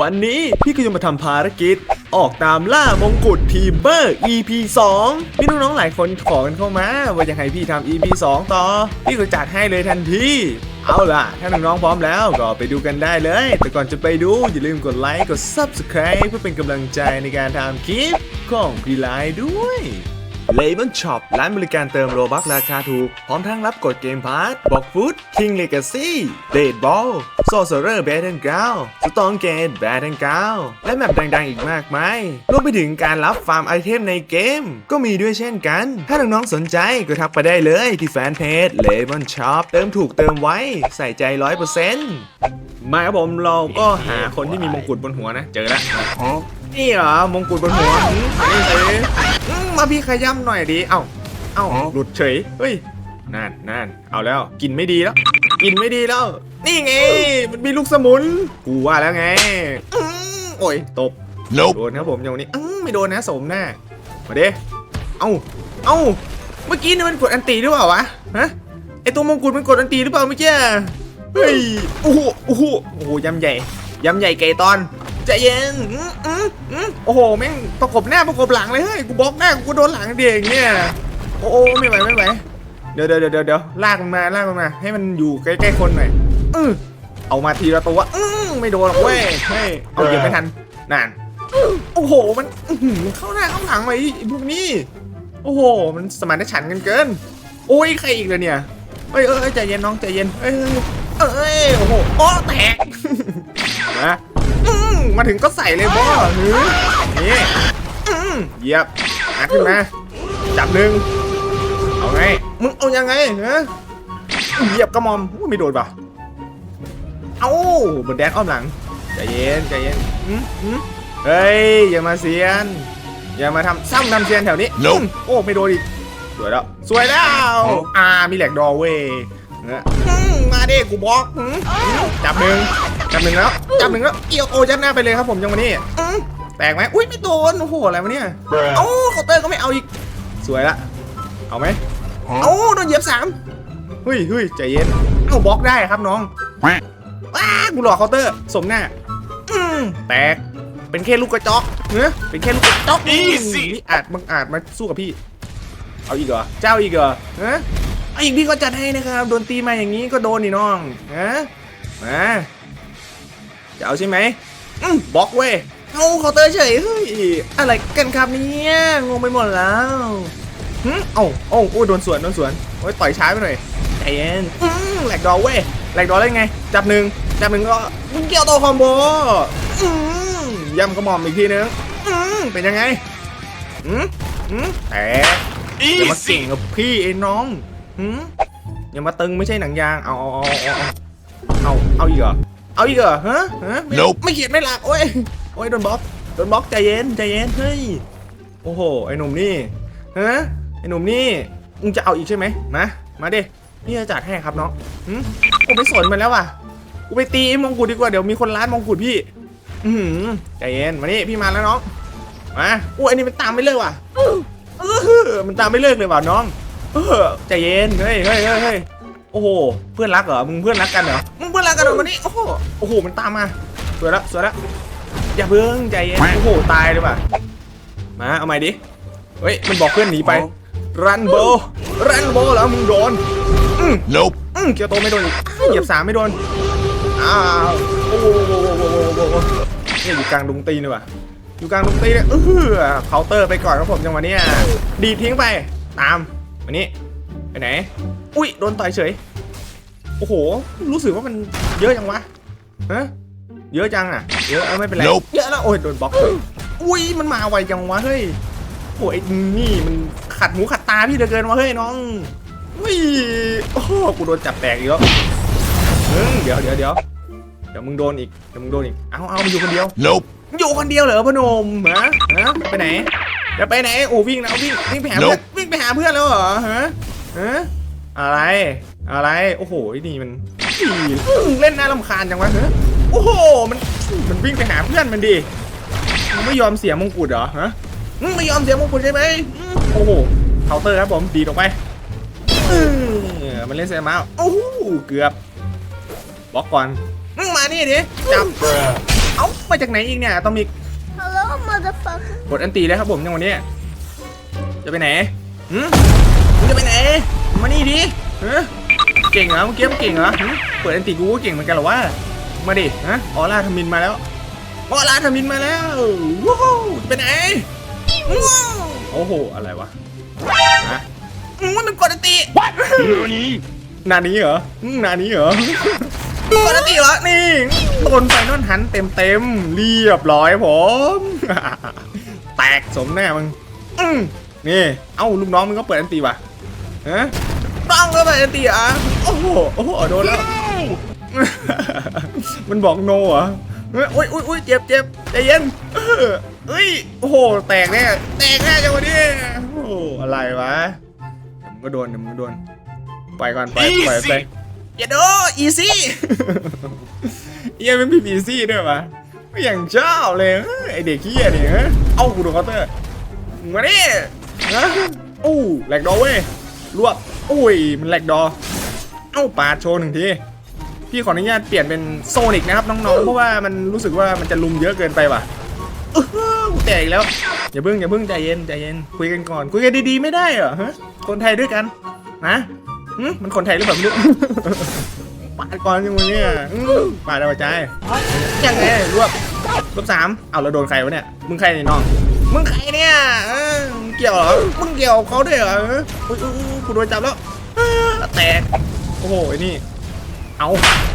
วันนี้พี่ก็จะมาทำภารกิจ ออกตามล่ามงกุฎทีมเบอร์ EP 2พี่น้องๆหลายคนขอกันเข้ามาว่าจะให้พี่ทำ EP 2 ต่อ พี่ก็จัดให้เลยทันทีเอาล่ะ ถ้าน้องๆพร้อมแล้วก็ไปดูกันได้เลย แต่ก่อนจะไปดูอย่าลืมกดไลค์กด Subscribe เพื่อเป็นกำลังใจในการทำคลิปของพี่ไลด้วย เลมอนช็อปร้านบริการเติมโลบัคราคาถูก พร้อมทั้งรับกดเกมพาร์ทบอกฟุตคิงเลกาซี่เดดบอลโซเซอร์แบทเทนกราวสตองเกตแบทเทนกราวและแมปดังๆอีกมากมาย รวมไปถึงการรับฟาร์มไอเทมในเกม ก็มีด้วยเช่นกัน ถ้าน้องๆสนใจก็ทักไปได้เลยที่แฟนเพจเลมอนช็อปเติมถูกเติมไว้ใส่ใจร้อยเปอร์เซ็นต์มาครับผมเราก็หาคนที่มีมงกุฎบนหัวนะ เจอแล้ว นี่เหรอมงกุฎบนหัวอืมนี่สิอืมมาพี่ขย้ำหน่อยดิเอ้าเอ้าหลุดเฉยเฮ้ยนั่นนั่นเอาแล้วกินไม่ดีแล้ว กินไม่ดีแล้ว นี่ไง มันมีลูกสมุนกูว่าแล้วไงอืมโอ้ยตบ Nope. โดนครับผมอย่างนี้อื้อไม่โดนนะสมหน้ามาเด้เอ้าเอ้าเมื่อกี้นี่มันกดอันตีหรือเปล่าวะฮะไอตัวมงกุฎมันกดอันตีหรือเปล่าเมื่อกี้เฮ้ยโอ้โหโอ้โหโอ้โหยำใหญ่ยำใหญ่ไก่ตอน ใจเย็นอื้ออื้ออือโอ้โหแม่งประกบหน้าประกบหลังเลยเฮ้ยกูบล็อกหน้ากูโดนหลังเด็กเนี่ยโอ้โหไม่ไหวไม่ไหวเดี๋ยวเดี๋ยวเดี๋ยวเดี๋ยวลากมันมาลากมันมา ให้มันอยู่ใกล้ๆคนหน่อยอือเอามาทีละตัวอือไม่โดนหรอกเว้ยเฮ้ยเอาเหยียบไม่ทันนั่นโอ้โหมันเข้าหน้าเข้าหลังไปพวกนี้ โอ้โห มันสมานฉันกันเกิน โอ้ยใครอีกเลยเนี่ยเอ้ยเอ้ยใจเย็นน้องใจเย็นเอ้ยเอ้ยเอ้ยโอ้โหโอ้แตกนะ อืมมาถึงก็ใส่เลยบอหือนี่อืมเหยียบอัดขึ้นมาจับหนึ่งเอาไงมึงเอายังไงฮะเหยียบกระหมอมอุ๊ยไม่โดนป่ะเอ้าบนแดนอ้อมหลังใจเย็นใจเย็นอืมอืมเฮ้ยอย่ามาเซียน อย่ามาทำซ้ำทำเซียนแถวนี้ Nope อืมโอ้ไม่โดนอีกสวยแล้วสวยแล้วอ่ามีแหลกดอเว้ยเนี่ยอืมมาดิกูบล็อกอืมอืมจับหนึ่ง จับหนึ่งแล้วจับหนึ่งแล้วเกี่ยวโอยัดหน้าไปเลยครับผมจังวันนี้อืมแตกไหมอุ้ยไม่โดนโอ้โหอะไรวะเนี่ยเอ้าเคาน์เตอร์ก็ไม่เอาอีกสวยละเอาไหมเอ้าโดนเหยียบสามเฮ้ยเฮ้ยใจเย็นเอ้าบล็อกได้ครับน้องว้ากูหลอกเคาน์เตอร์สมหน้าอืมแตกเป็นแค่ลูกกระจอกเนื้อเป็นแค่ลูกกระจอก Easy นี่อาจบังอาจมาสู้กับพี่ เอาอีกเหรอเจ้าอีกเหรอฮะเอาอีกพี่ก็จัดให้นะครับโดนตีมาอย่างนี้ก็โดนนี่น้องฮะมา จะเอาใช่ไหมอืมบล็อกเว้ยเอาเคาน์เตอร์เฉยเฮ้ยอะไรกันครับเนี่ยงงไปหมดแล้วหึเอ้าเอ้าโอ้โดนสวนโดนสวนโอ้ยต่อยช้าไปหน่อยใจเย็นอืมแหลกดอเว้ยแหลกดอได้ไง จับหนึ่งจับหนึ่งก็เกี่ยวตัวคอมโบอืมย่ำกระหม่อมอีกทีนึงอืมเป็นยังไงอืมอืมแต่อย่ามาเก่งกับพี่ไอ้น้องอืมอย่ามาตึงไม่ใช่หนังยางเอาเอาเอาเอาเอาเอาอีกเหรอ เอาอีกเหรอฮะฮะไม่ Nope ไม่เขียนไม่หลักโอ้ยโอ้ยโดนบล็อกโดนบล็อกใจเย็นใจเย็นเฮ้ยโอ้โหไอ้หนุ่มนี่ฮะไอ้หนุ่มนี่มึงจะเอาอีกใช่ไหมมามาดิพี่จะจัดให้ครับน้องหืมกูไม่สนมันแล้วว่ะกูไปตีไอ้มงกุฎดีกว่าเดี๋ยวมีคนร้านมงกุฎพี่ อือหือใจเย็นมานี่พี่มาแล้วน้องมาอู้อันนี้มันตามไม่เลิกว่ะเออมันตามไม่เลิกเลยว่ะน้องเออใจเย็นเฮ้ยเฮ้ยเฮ้ยเฮ้ย โอ้โห เพื่อนรักเหรอ มึงเพื่อนรักกันเหรอ มึงเพื่อนรักกันเหรอมานี่โอ้โห โอ้โห มันตามมา สวยแล้วสวยแล้วอย่าเพิ่งใจเย็น โอ้โห ตายเลยว่ะ มา เอาใหม่ดิ เฮ้ย มันบอกเพื่อนหนีไป รันโบ รันโบแล้วมึงโดน อืม Nope. อืมเกียวโตไม่โดนอีกอ้าวเหยียบสามไม่โดน อ้าว โอ้โหโอ้โหโอ้โหโอ้โหโอ้โหเนี่ยอยู่กลางดงตีนเลยว่ะ อยู่กลางดงตีนเนี่ยเออเคาน์เตอร์ไปก่อนครับผมจังหวะเนี้ยดีดทิ้งไป ตามมานี่ไปไหน อุ้ยโดนต่อยเฉย โอ้โห รู้สึกว่ามันเยอะจังวะฮะเยอะจังอะ เยอะเออไม่เป็นไร Nope เยอะแล้วโอ้ยโดนบล็อกเลยอุ้ยมันมาไวจังวะเฮ้ยโอ้ยไอ้นี่มันขัดหูขัดตาพี่เหลือเกินวะเฮ้ยน้องอุ้ยโอ้โหกูโดนจับแตกอีกแล้วเฮ้ยเดี๋ยวเดี๋ยวเดี๋ยวเดี๋ยวมึงโดนอีกเดี๋ยวมึงโดนอีกเอาเอามาอยู่คนเดียว Nope. อยู่คนเดียวเหรอพนมฮะฮะไปไหนจะไปไหนโอ้วิ่งแล้ววิ่งวิ่งไปหาเพื่อน Nope วิ่งไปหาเพื่อนแล้วเหรอฮะฮะ อะไร อะไร โอ้โหไอ้นี่มันอีมึงเล่นน่ารำคาญจังวะฮะโอ้โห มัน มันวิ่งไปหาเพื่อนมันดิมึงไม่ยอมเสียมงกุฎเหรอ ฮะมึงไม่ยอมเสียมงกุฎใช่ไหมอืมโอ้โห เคาน์เตอร์ครับผม ดีดออกไปเออมันเล่นเซมาโอ้โห เกือบ บล็อกก่อน มึงมานี่ดิ จับ เอาไปมาจากไหนอีกเนี่ยอะตอมิก Hello, motherfucker. กดอันตีเลยครับผมจังหวะนี้ จะไปไหนหืมมึงจะไปไหน มานี่ดิฮะเก่งเหรอเมื่อกี้มึงเก่งเหรอหึเปิดอันตีกูก็เก่งเหมือนกันเหรอวะ มาดิฮะออร่าทมินมาแล้ว ออร่าทมินมาแล้วว้าวจะไปไหนว้าวโอ้โห อะไรวะฮะอืมมันกดอันตีนานี้เหรออืมนานี้เหรอกดอันตีเหรอ นี่โดนไฟนอลหันเต็มเต็มๆเรียบร้อยผม แตกสมแน่มึงอืมนี่ เอ้าลูกน้องมึงก็เปิดอันตีว่ะฮะ ต้งก็เปิดอันตีอะโอ้โหโอ้โหโดนแล้ว มันบอกโนเหรอเฮ้ยอุ้ยอุ้ยอุ้ยเจ็บเจ็บใจเย็นเอ้ยโอ้โหแตกแน่แตกแน่จังวะเนี่ยโอ้โหอะไรวะมึงก็โดนมึงก็โดนไปก่อนไปไปไปอย่าโดอีซี่เยังเป็นพี่อีซี่ด้วยวะไม่อย่างชอบเลยไอเด็กขี้เนี่ยเอ้ากูโดนเคาน์เตอร์มาดิฮะโอ้แหลกดอเว้ย รวบโอ้ยมันแหลกดอ เอ้าปาดโชว์หนึ่งทีพี่ขออนุญาตเปลี่ยนเป็นโซนิกนะครับน้องๆเพราะว่ามันรู้สึกว่ามันจะลุมเยอะเกินไปว่ะเออกูแตกอีกแล้วอย่าเพิ่งอย่าเพิ่งใจเย็นใจเย็นคุยกันก่อนคุยกันดีๆไม่ได้เหรอฮะคนไทยด้วยกันนะมันคนไทยหรือเปล่าไม่รู้ปาดก่อนยังไงเนี่ยปาดเอาใจยังไงรวบรวบสามเอาแล้วโดนใครวะเนี่ยมึงใครเนี่ยน้องมึงใครเนี่ย กี่ยวเหรอมึงเกี่ยวกับเขาด้วยเหรออุ้ยอุ้ยอุ้ยกูโดนจับแล้วเออแตกโอ้โหไอ้นี่เอา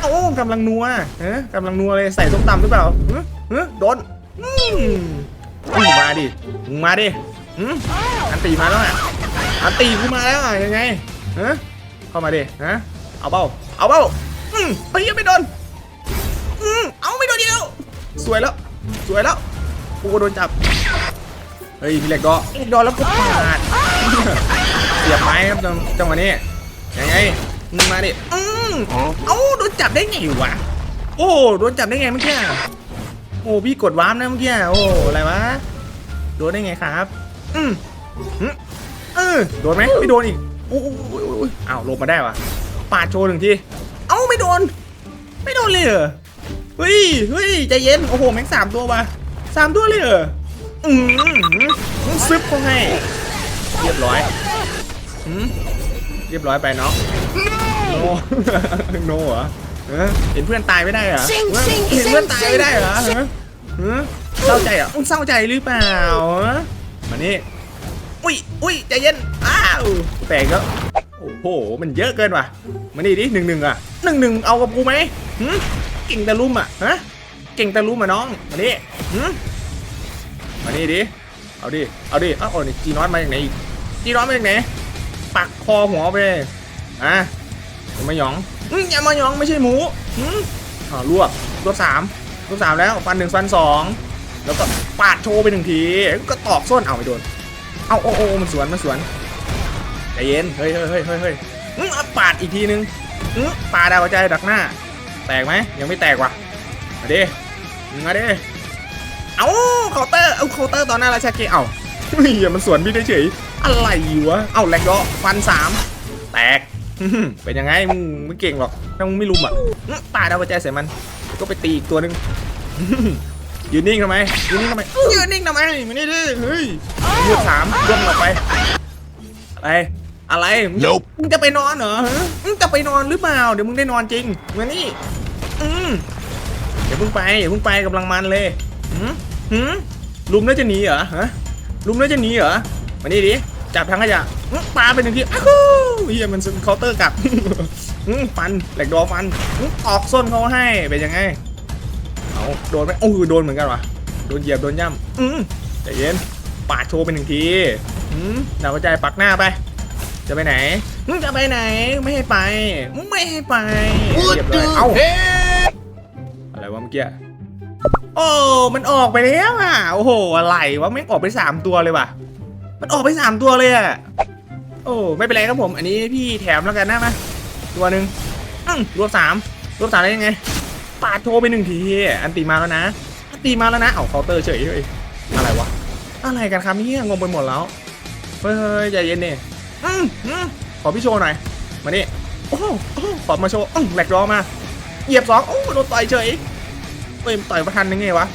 เอากำลังนัวเฮ้กำลังนัวเลยใส่ส้มตำหรือเปล่าเฮ้เฮ้โดนอืมมึงมาดิมึงมาดิอืมอันตีมาแล้วอะอันตีกูมาแล้วอะยังไงฮะเข้ามาดิฮะเอาเบ้าเอาเบ้าอืมเฮ้ยยังไม่โดนอืมเอาไม่โดนเดียวสวยแล้ว สวยแล้วกูก็โดนจับ เฮ้ยมีเหล็กดอเหล็กดอแล้วกูปาดเสียบไม้ครับจังจังหวะนี้ยังไงมึงมาดิอืมเอ้าโดนจับได้ไงวะโอ้โดนจับได้ไงเมื่อกี้โอ้พี่กดวาร์ปนะเมื่อกี้โอ้อะไรวะโดนได้ไงครับ อืมอืมเออโดนไหมไม่โดนอีกอู้อู้อู้อู้อู้อ้าวลงมาได้วะปาดโชว์หนึ่งทีเอ้าไม่โดน ไม่โดนเลยเหรอเฮ้ยเฮ้ยใจเย็นโอ้โหแม่งสามตัววะสามตัวเลยเหรอ อืมมึงซึบเขาให้ เรียบร้อยอืมเรียบร้อยไปเนาะโนโนเหรอเออเห็นเพื่อนตายไม่ได้เหรอซิงเออซิงเห็นเพื่อนซิงตายไม่ได้เหรอเออเออเศร้าใจเหรอมึงเศร้าใจหรือเปล่าฮะมานี่อุ้ยอุ้ยใจเย็นอ้าวแตกแล้วโอ้โหมันเยอะเกินว่ะมานี่ดิหนึ่งหนึ่งอะหนึ่งหนึ่งเอากับกูไหมหึเก่งแต่ลุ่มอะฮะเก่งแต่ลุ่มอะน้องมานี่หึ มานี่ดิ เอาดิ เอาดิเอ้าโอ้นี่จีนอตมาจากไหนอีกจีนอตมาจากไหน ปักคอหัวไปอะอย่ามาหยองอย่ามาหยองไม่ใช่หมูหึอ่ารวบรวบสามรวบสามแล้ว ฟันหนึ่งฟันสอง แล้วก็ปาดโชว์ไปหนึ่งที ก็ตอกส้นเอาไม่โดน เอาโอ้โอ้มันสวนมันสวนใจเย็น เฮ้ยเฮ้ยเฮ้ยเฮ้ยเฮ้ยอื้อปาดอีกทีนึงอื้อปาดดาวใจดักหน้า แตกไหมยังไม่แตกว่ะมาดิมาดิ เอาเคาน์เตอร์เอาเคาน์เตอร์ตอนหน้าราชาเกะเอาเฮ้ยอย่ามันสวนพี่เฉยๆอะไรวะ เอาแหลกดอฟันสามแตกอื้อหือเป็นยังไงมึงไม่เก่งหรอกถ้ามึงไม่ลุมอะอื้อปาดาวใจใส่มัน ก็ไปตีอีกตัวหนึงอื้อหือยืนนิ่งทำไมยืนนิ่งทำไมยืนนิ่งทำไมมานี่ดิเฮ้ยยืดสามย่นออกไปอะไรอะไรมึงจะ Nope มึงจะไปนอนเหรอฮะมึงจะไปนอนหรือเปล่าเดี๋ยวมึงได้นอนจริงมานี่อืมอย่าเพิ่งไปอย่าเพิ่งไปกำลังมันเลย หืมหืมลุมแล้วจะหนีเหรอฮะลุมแล้วจะหนีเหรอมานี่ดิจับทางขยะปาไปหนึ่งทีอ้าวเฮียมันเคาน์เตอร์กลับฟันแหลกดอฟันออกส้นเขาให้เป็นยังไงเอาโดนไหมโอ้ยโดนเหมือนกันวะโดนเหยียบโดนย่ำอืมใจเย็นปาดโชว์ไปหนึ่งทีอืมดาวกระจายปักหน้าไป จะไปไหนจะไปไหนไม่ให้ไป ไม่ให้ไปเรียบร้อยเอ้าอะไรวะเมื่อกี้ โอ้มันออกไปแล้วอะโอ้โหอะไรวะไม่งออกไปสามตัวเลยว่ะ มันออกไปสามตัวเลยอะโอ้ไม่เป็นไรครับผม อันนี้พี่แถมแล้วกันนะมาตัวหนึ่งอืมรวบสามรวบสามได้ยังไงปาดโชว์ไปหนึ่งทีอันตีมาแล้วนะอันตีมาแล้วนะเอาเคาน์เตอร์เฉยเฮ้ยอะไรวะอะไรกันครับเนี่ยงงไปหมดแล้วเฮ้ยใจเย็นดิอืมอืมขอพี่โชว์หน่อยมานี่โอ้โหโอ้โหขอมาโชว์แหลกรอมาเหยียบสองโอ้โดนต่อยเฉย เฮ้ยต่อยประทันยังไงวะ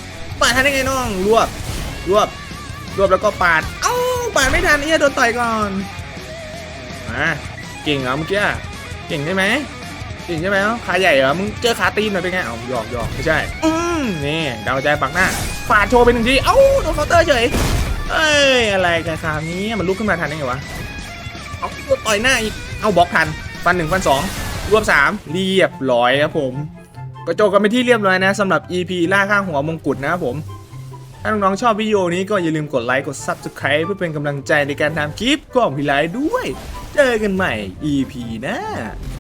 ปาดทันได้ไงน้องรวบรวบรวบแล้วก็ปาดเอ้าปาดไม่ทันเอียโดนต่อยก่อนมาเก่งเหรอเมื่อกี้เก่งใช่ไหมเก่งใช่ไหมขาใหญ่เหรอมึงเจอขาตีนหน่อยเป็นไงเอาหยอกหยอกไม่ใช่อืมนี่ดาวใจปักหน้าฟาดโชว์ไปหนึ่งทีเอ้าโดนเคาน์เตอร์เฉยเอ้ยอะไรกันคราวนี้มันลุกขึ้นมาทันได้ไงวะเอาต่อยหน้าอีกเอาบล็อกทันฟันหนึ่งฟันสองรวบสามเรียบร้อยครับผม ก็จบกันไปที่เรียบร้อยนะสำหรับ EP ล่าข้างหัวมงกุฎนะครับผม ถ้าน้องๆชอบวิดีโอนี้ก็อย่าลืมกดไลค์กด Subscribe เพื่อเป็นกำลังใจในการทำคลิปของพี่ไลท์ด้วย เจอกันใหม่ EP หน้า